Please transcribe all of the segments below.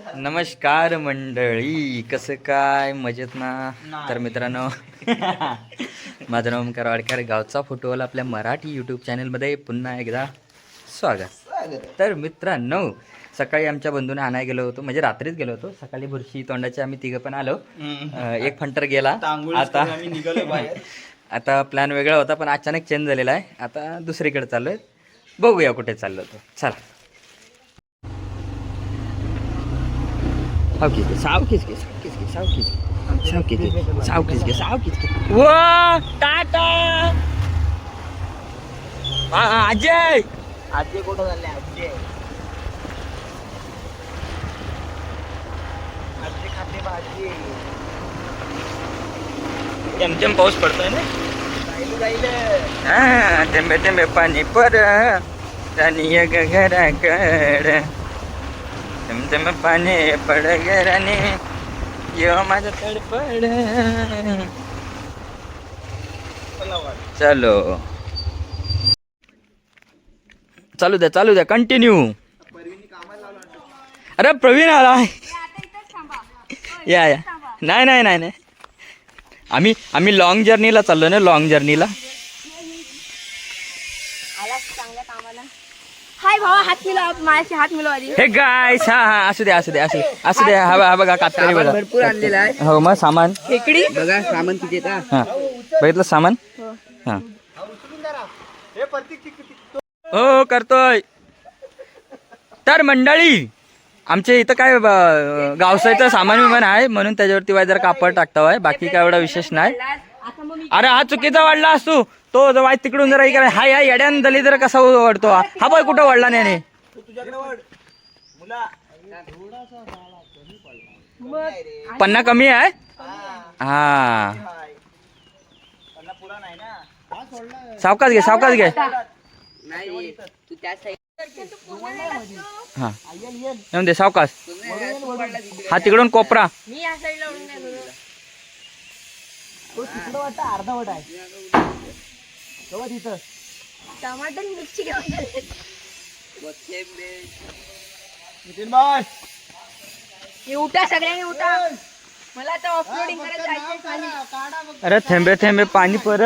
नमस्कार मंडळी कसं काय? मजेत ना. तर मित्रांनो माझं नाव ओमकार वाडकर गावचा फोटोवाला आपल्या मराठी यूट्यूब चॅनलमध्ये पुन्हा एकदा स्वागत. तर मित्रांनो सकाळी आमच्या बंधूने आणायला गेलो होतो म्हणजे रात्रीच गेलो होतो. सकाळी बुरशी तोंडाचे आम्ही तिघं पण आलो. एक फंटर गेला. आता आता प्लॅन वेगळा होता पण अचानक चेंज झालेला आहे. आता दुसरीकडे चाललोय. बघूया कुठे चाललो तो चला. सावकीच घे सावकीच घे सावकीच घे सावकीच घे सावकीच घे सावकीच घे सावकीच घे व टाटा अजय कुठं झाले खाते भाजी. पाऊस पडतोय ना? हा, थेंबे थेंबे पाणी पर राणी ये ग घराकड. धमधम पाने पाणी पड ग यो माझं तडपड। चलो। चालू द्या चालू द्या कंटिन्यू अरे प्रवीण आला या या. नाही नाही नाही नाही. आम्ही आम्ही लॉंग जर्नीला चाललो ना लॉंग जर्नीला हाय भावा हात मिळव माझ्याशी हात मिळव आधी. हे गाय हा हा असू द्या असू द्या असू असू द्या हा हा बघा कातकरी बघा. भरपूर आणलेला आहे. हो मग सामान? खेकडी? बघा सामान किती येतं हा. बघितलं सामान? हा. हे. हो करतोय. तर मंडळी आमच्या इथं काय ब- गावसाईचं सामान विमान आहे म्हणून त्याच्यावरती वाय जरा कापड टाकता आहे बाकी काय एवढा विशेष नाही. आता मग मी अरे हा चुकीचा वाढला असतो तो जो वाय तिकडून जरा इकडे हा या येड्यान दली जरा कसा वाढतो हा. हा बाय कुठं वाढला नाही याने? तू तुझ्याकडे वळ मुला पन्ना कमी आहे? हा. हा हाय. त्यांना पुरा नाही ना सावकाश घे सावकाश घे. नाही तू त्या हा. येऊन दे सावकाश. हा तिकडून कोपरा. अर्धवट आहे. तेव्हा तिथं? टमाटर मिरची घेऊन. नितीन बाय हे उठा सगळ्यांनी उठा. मला आता ऑफरोडिंग करायला अरे थेंबे थेंबे पाणी पर.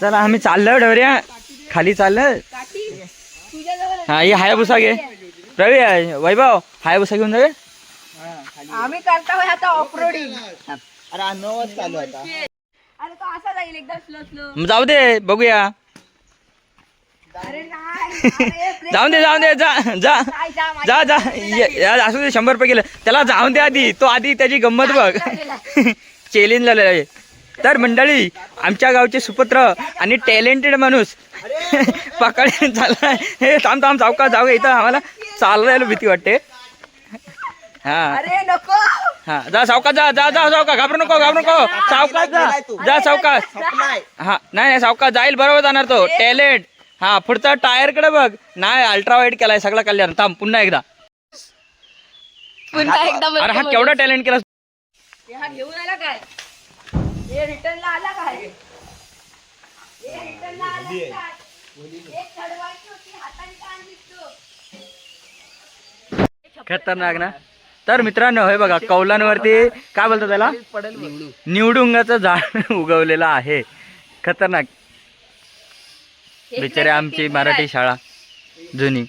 चला आम्ही चाललो डवऱ्या खाली चाललं काठी जवळ हा ही हायाबुसा घे. रवी आहे, वैभव हायाबुसा घेऊन जावे आम्ही करता होय आता ऑफरोडिंग अरे हा नवच चालू आता. अरे तो असा जाईल एकदम स्लो स्लो मग जाऊ दे बघूया. अरे नाही अरे, break जाऊन दे जाऊन दे जा जा. जा, माझी जा जा break ये- या, असू दे शंभर रुपये गेलं त्याला जाऊन दे आधी. तो आधी त्याची गंमत बघ. चॅलेंज झालेलं आहे. तर मंडळी आमच्या गावचे सुपुत्र आणि टॅलेंटेड माणूस पकड चाललाय. हे थांब थांब जाऊ का जाऊ का? इथं आम्हाला चालायला भीती वाटते. हा. अरे नको. हा जा सावकाश जा जा जा सावकाश घाबरू नको घाबरू नको. सावकाश जा जा सावकाश हा नाही नाही सावकाश जाईल बरोबर जाणार तो. टॅलेंट. हा पुढचा टायरकडे बघ. नाही अल्ट्रा वाईट केलाय सगळा कल्याण. थांब पुन्हा एकदा. पुन्हा एकदा अरे हा केवढा टॅलेंट केला हा घेऊन आला काय? हे रिटर्नला आला काय? हे रिटर्नला आला काय? एक चढवायची होती हाताने कान दिसतो. खतरनाक ना? तर मित्रांनो हे बघा कौलांवरती काय बोलतो त्याला? निवडुंगाचं झाड उगवलेलं आहे. खतरनाक. बिचारे आमची मराठी शाळा जुनी.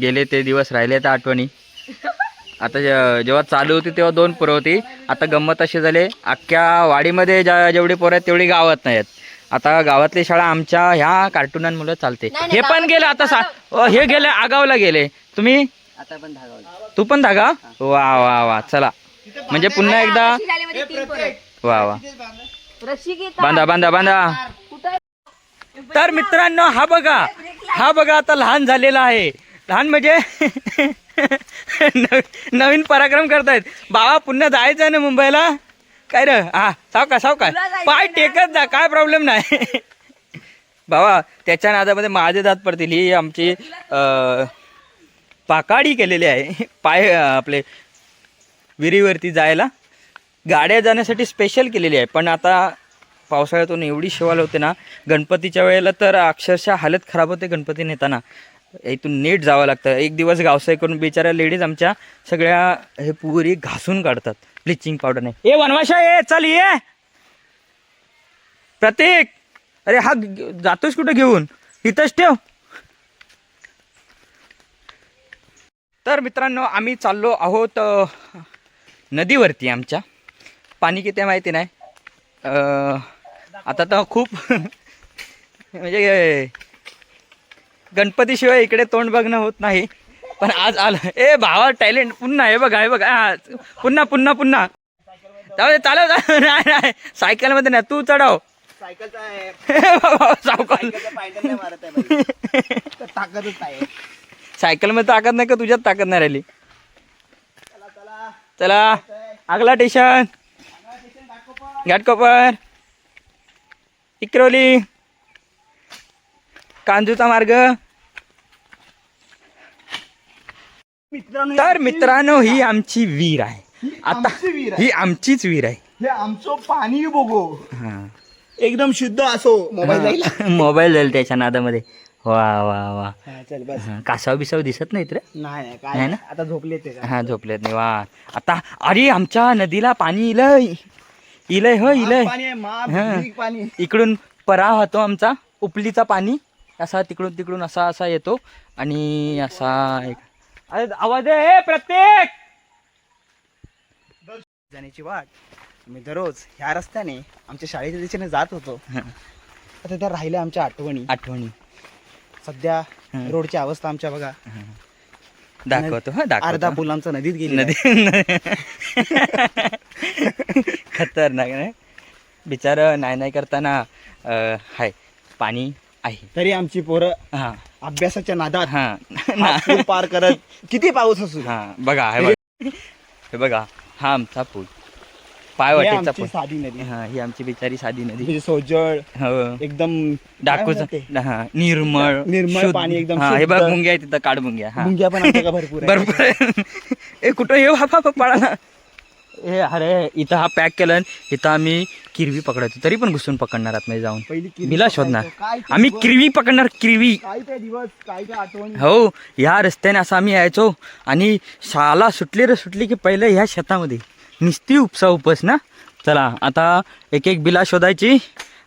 गेले ते दिवस राहिले त्या आठवणी. आता जेव्हा चालू होती तेव्हा दोन पोरं होती. आता गंमत अशी झाली अख्ख्या वाडीमध्ये ज्या जेवढी पोरं आहेत तेवढी गावात नाहीत आता गावातली शाळा आमच्या ह्या कार्टुनांमुळे चालते. नाही, हे पण गेलं आता हे गेले आगावला गेले. तुम्ही? आता पण धागावलं तू पण धागा? वा वा वा. चला. म्हणजे पुन्हा एकदा. वा वा. बांधा. बांधा बांधा तर मित्रांनो हा बघा. हा बघा आता लहान झालेला आहे. लहान म्हणजे नव- नवीन पराक्रम करतायत. बाबा पुन्हा जायचं ना मुंबईला? काय रे? हा सावका सावका पाय? टेकत जा काय प्रॉब्लेम नाही. बाबा त्याच्या नादामध्ये माझे दात पडतील. ही आमची अं, पाकाडी केलेली आहे. पाय आपले विहिरीवरती जायला. गाड्या जाण्यासाठी स्पेशल केलेली आहे. पण आता पावसाळ्यातून एवढी शिवाल होते ना गणपतीच्या वेळेला तर अक्षरशः हालत खराब होते गणपती नेताना. इथून नीट जावं लागतं. एक दिवस गावसाई करून बिचाऱ्या लेडीज आमच्या सगळ्या हे पुरी घासून काढतात. ब्लिचिंग पावडर नाही ए वनवाशा ये चल ये. प्रतीक अरे हा जातोस कुठं घेऊन? इथंच ठेव. तर मित्रांनो आम्ही चाललो आहोत नदीवरती आमच्या. पाणी किती माहिती नाही. आता तर खूप म्हणजे गणपतीशिवाय इकडे तोंड बघणं होत नाही. पण आज आलं. ए भावा टॅलेंट पुन्हा हे बघा हे बघा हा, पुन्हा पुन्हा पुन्हा. जाऊ चालव. नाही नाही सायकलमध्ये नाही तू चढव. सायकलचा आहे. सावकाल ताकदच आहे. सायकलमध्ये ताकद नाही का? तुझ्यात ताकद नाही राहिली. चला. आगला स्टेशन घाटकोपर इक्रोली कांजूचा मार्ग. मित्रांनो तर मित्रांनो ही आमची वीर आहे. आता. ही आमचीच वीर आहे. हे आमचं पाणी बघू. एकदम शुद्ध असो मोबाईल मोबाईल जाईल त्याच्या नादामध्ये. वा वा वा. हा, चल बस. हा, कासाव बिसाव दिसत नाहीत रे? नाही नाही नाही काय ना? आता झोपले ते? हा झोपलेत नाही वा. आता अरे आमच्या नदीला पाणी इलय. इलय हो इलय. माप पाणी आहे माप हा. ढीग पाणी. इकडून परा वाहतो आमचा उपलीचा पाणी. असा तिकडून तिकडून असा असा येतो. आणि असा एक अरे आवाज आहे प्रत्येक! जाण्याची वाट. मी दररोज ह्या रस्त्याने आमच्या शाळेच्या दिशेने जात होतो. आता त्या राहिल्या आमच्या आठवणी. आठवणी. सध्या. रोडची अवस्था आमच्या बघा. दाखवतो हा अर्धा पूल आमचा नदीत गेली नदी खतरनाक नाही बिचार नाही नाही करताना हाय पाणी आहे. तरी आमची पोरं हा. अभ्यासाच्या नादात हा. पार करत किती पाऊस असू? हा बघा हे बघा. हे बघा हा आमचा पूल. हे पायवाटेचा आमची पूल साधी नदी. हा ही आमची बिचारी साधी नदी. म्हणजे सोजळ हो. एकदम डाकूच काय म्हणतात हा निर्मळ निर्मळ शुद्ध. पाणी एकदम हा हे बघ शुद्ध. मुंग्या आहे तिथं काढ मुंग्या. ते? हा. मुंग्या पण आमच्या का भरपूर आहे. बरोबर आहे. ए कुठं? ये बाबा पळा ना. ए अरे इथं हा पॅक केलं इथं आम्ही किरवी पकडायचो. तरी पण घुसून पकडणार आतमध्ये जाऊन. पहिली किरवी बिला पकडायचो. शोधणार. काय ते आम्ही दिवस, किरवी पकडणार किरवी. काय ते दिवस? काय त्या आठवणी? हो ह्या रस्त्याने असं आम्ही यायचो आणि शाळा सुटली रे सुटली की पहिले ह्या शेतामध्ये. निस्ती उपसा उपस ना? चला आता एक एक बिला शोधायची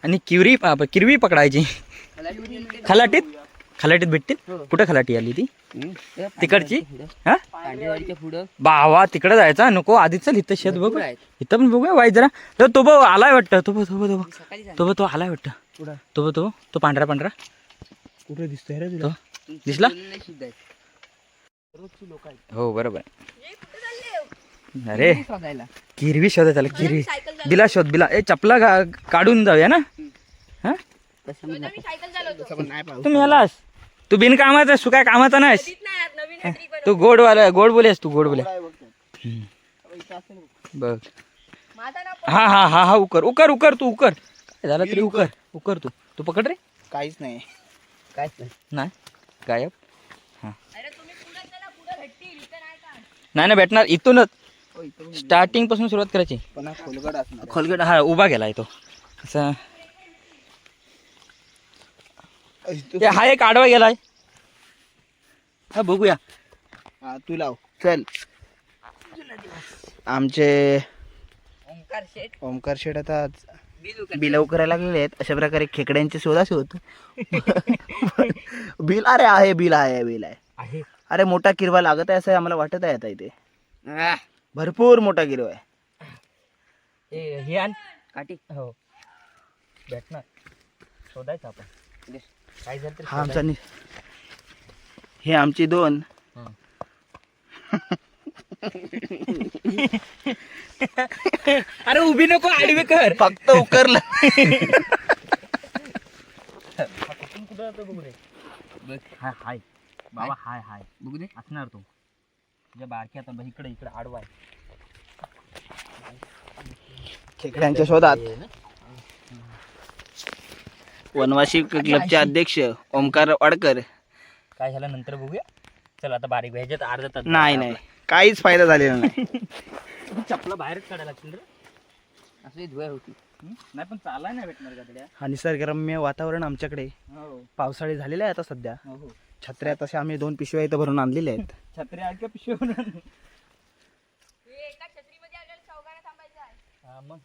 आणि किवरी किरवी पकडायची. खलाटीत? खलाटीत भेटतील? कुठं खलाटी आली ती? तिकडची? हा? बावा तिकडे जायचा नको आधी चल इथं शेत बघू. इथं पण बघूया वाईट जरा. तो तो बघ आलाय वाटतं. तो बघ तो बघ तो बघ. तो बघ तो आलाय वाटतं. तो बघ तो तो पांढरा पांढरा. कुठे दिसतोय रे दिसला? हो बरोबर. हे अरे शोधायला. किरवी शोधा त्याला किरवी. बिला शोध बिला. ए चपला काढून जाऊया ना? हा? तुम्ही आलास तू बिनकामाचा आहेस, तू काय कामाचा नाहीस? तू गोड वाला गोड बोलेस तू गोड बोले. बघ. हा हा हा हा उकर उकर उकर तू उकर. काय झालं तरी उकर उकर. तू. तू पकड रे. काहीच नाही. काहीच नाही. नाही? गायब? अरे तुम्ही पुढे चला पुढे भेटतील इथे नाही का? नाही ना भेटणार. इथूनच. हो, स्टार्टिंगपासून सुरुवात करायची. पण हा खोलगड असणार आहे. खोलगड हा उभा गेलाय तो. असा. हा एक आडवा गेलाय. हा बघूया. हा, तू लाव. चल. आमचे ओंकार शेठ. ओमकार शेठ आता बिल करायला लागलेले आहेत. अशा प्रकारे खेकड्यांचे शोधा शोध. बिल अरे आहे बिल आहे बिल आहे. आहे. अरे मोठा किरवा लागत आहे असं आम्हाला वाटत आहे आता इथे. भरपूर मोठा किरवा आहे. ए हे आण. काठी. हो. भेटणार शोधायचं आपण. काय झालं हा आमचा नि- हे आमची दोन. अरे उभी नको आडवी कर. फक्त उकरलं. हाय हाय. बाबा हाय हाय. बघू दे. असणार तू. तुझ्या बारक्या आता इकडे इकडे आडवा खेकड्यांच्या शोधात. वनवासी क्लबचे अध्यक्ष ओमकार वाडकर. काय झालं? नंतर बघूया. चल आता बारीक ह्याच्यात अर्धा तास नाही नाही. काहीच फायदा झालेला नाही. चपला बाहेरच काढायला लागतील रे. असं धुया होती. नाही पण चालाय नाही भेटणार गाड्या हा निसर्गरम्य वातावरण आमच्याकडे. हो. पावसाळी झालेलं आहे आता सध्या. हो. छत्र्या तशा आम्ही दोन पिशव्या इथं भरून आणलेल्या आहेत. छत्री आठ का पिशवी बनवून हे एका छत्रीमध्ये आपल्याला चौघांना थांबायचं आहे. मग.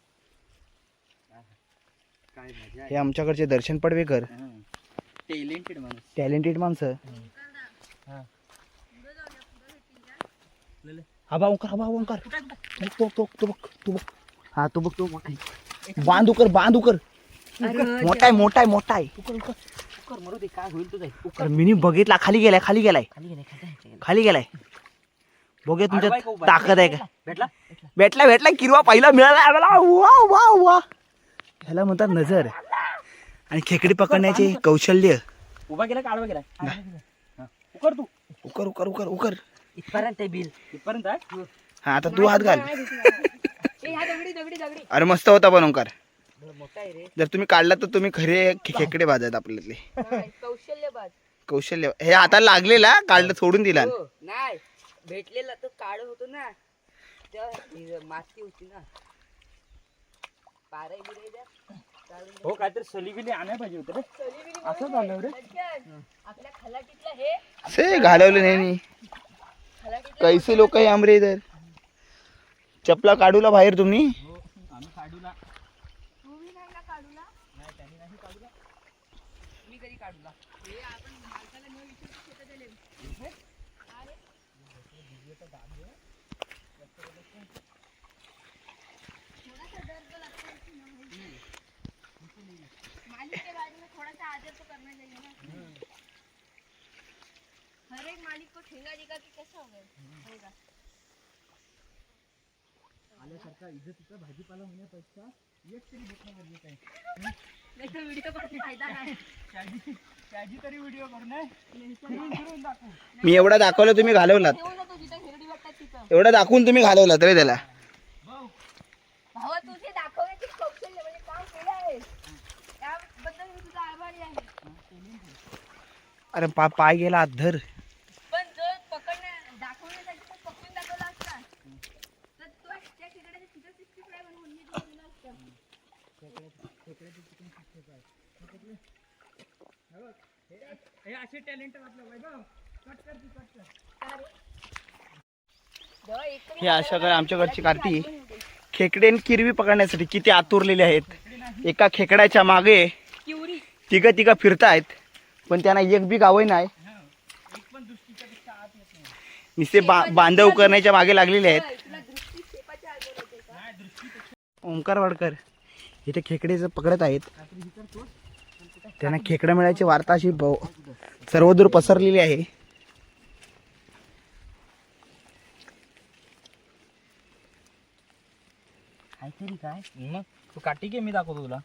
काय मजा आमच्याकडचे दर्शन पडवेकर. टॅलेंटेड माणूस. टॅलेंटेड माणसं. हा. हा बा ओंकार हा बा ओंकार. तो तो तो बघ तो बघ. हा तो बघ तो. बांध उकर बांध उकर मोठा आहे मोठा आहे मोठा आहे. कर मरू दे काय होईल तुझं? तर मिनी बघितला खाली गेलाय खाली गेलाय. खाली गेले खाली खाली गेलाय. बघूया आडवा आहे का तुमच्यात उभा? ताकद आहे का? भेटला भेटला भेटला. किरवा पहिला मिळाला. आम्हाला वा वा वा ह्याला म्हणतात नजर. आणि खेकडी पकडण्याचे कौशल्य. उभा केला का आडवा हा. उकर तू. उकर उकर उकर उकर. इथपर्यंत आहे बिल. इथपर्यंत आहे? हा आता तू हात घाल. अरे मस्त होता पण ओंकार जर तुम्ही काढला तर तुम्ही खरे खेकडे बाजायत आपल्यातले. कौशल्यबाज. कौशल्य हे आता लागलेला काढलं सोडून दिला. हो, नाही भेटलेला तो काळ होतो ना. ही माती होती ना. हो काहीतरी सली बिली आणायला पाहिजे होतं असं झालं रे. दर्शन, आपल्या खलाटीतलं हे. से घालवलं नाही कैसे लोक आहे आमरे इधर? चपला काढूला बाहेर तुम्ही. काढला हे आपण मालकाला न विचारता शेतात आले. अरे. थोडासा डर तो लगता है कि ना भाई. मालिक के बारे में थोड़ा सा आदर तो करना चाहिए ना हर एक मालिक को ठेंगा देगा कि कैसा होगा होगा नाही तर व्हिडिओ करून फायदा नाही. त्याची तरी व्हिडिओ करून मी एवढा दाखवलं तुम्ही घालवलात. ठेवून जातो जिथं हिरडी वाटतात तिथं. एवढा दाखवून तुम्ही घालवलात रे त्याला. भावा तुझे दाखवण्याचे कौशल्य म्हणजे काम केलं आहे त्याबद्दल मी तुझा आभारी आहे. अरे पा पाय गेला हात धर पण जर पकडण्या दाखवण्यासाठी पण पकडून दाखवला असता तर तो त्या ठिकाणी तिथं सिक्स्टी फाय म्हणून मी तुला दिलं असतं हे असे टॅलेंट आपलं वैभव कट कर तू कट कर. हे अशा काय आमच्याकडची कार्टी. खेकडे आणि किरवी पकडण्यासाठी किती आतुरलेले आहेत. एका खेकड्याच्या मागे तिघ तिघ फिरतायत पण त्यांना एक बी गावही नाही. नुसते बा बांधव करण्याच्या मागे लागलेले आहेत? ओंकार वाडकर इथे खेकडेचं पकडत आहेत. त्यांना खेकडं मिळायची वार्ता अशी सर्वदूर पसरलेली आहे. काहीतरी काय? मग तू काठी घे मी दाखवतो तुला.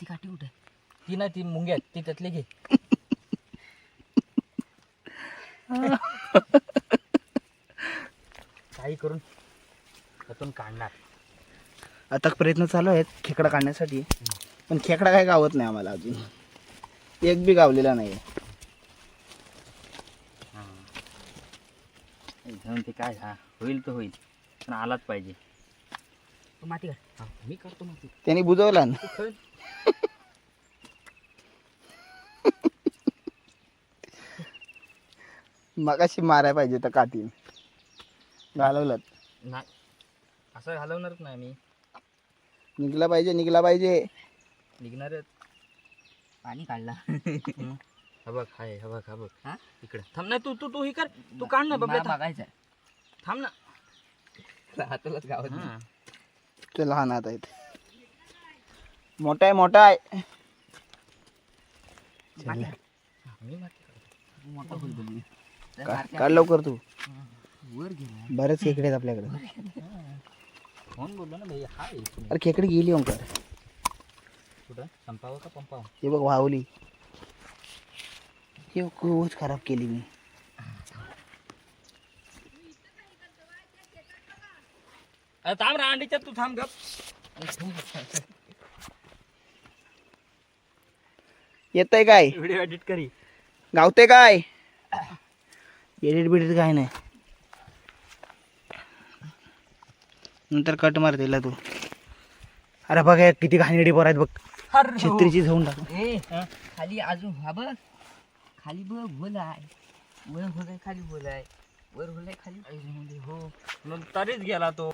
ती काठी कुठे? ती नाही ती मुंग्या आहेत, ती त्यातली घे. काही करून त्यातून काढणार. आता प्रयत्न चालू आहेत खेकडा काढण्यासाठी. पण खेकडा काय गावत नाही आम्हाला अजून. एक बी गावलेला नाही ते काय हा होईल तर होईल पण आलाच पाहिजे. तो माती हा, मी करतो मग त्यांनी बुजवला ना. मगाशी माराय पाहिजे तर काठीन. घालवलं. नाही असं घालवणारच नाही मी. निघला पाहिजे निघला पाहिजे. निघणारच. पाणी काढला. हा बघ हाय हा बघ हा बघ. हा? इकडे. थांब ना तू तू तू ही कर. तू काढ ना बघ बघायचं थांब. ना. हातालाच गावत. हा. ते लहान हात आहेत मोठा आहे मोठा आहे. मोठा काढ लवकर तू. वर गेला बरेच खेकडे आहेत आपल्याकडे. म्हणून बोललो ना भाई हा. अरे खेकडी गेली ओंकार. कुठं? संपावं का पंपावं? हे बघ वावली. हे खूपच खराब केली मी. अरे थांब रा अंडीच्या तू थांब गप. येतंय काय? व्हिडिओ एडिट करी. गावते काय? एडिट बिडिट काय नाही. नंतर कट मार दिला तू. अरे बघ हे किती घाणेरडी पोर आहेत बघ. छत्रीची जाऊन टाक. ए खाली अजून हा बघ. खाली बघ होल आहे. वर होल खाली होल आहे. वर होल खाली. हो. तरीच गेला तो.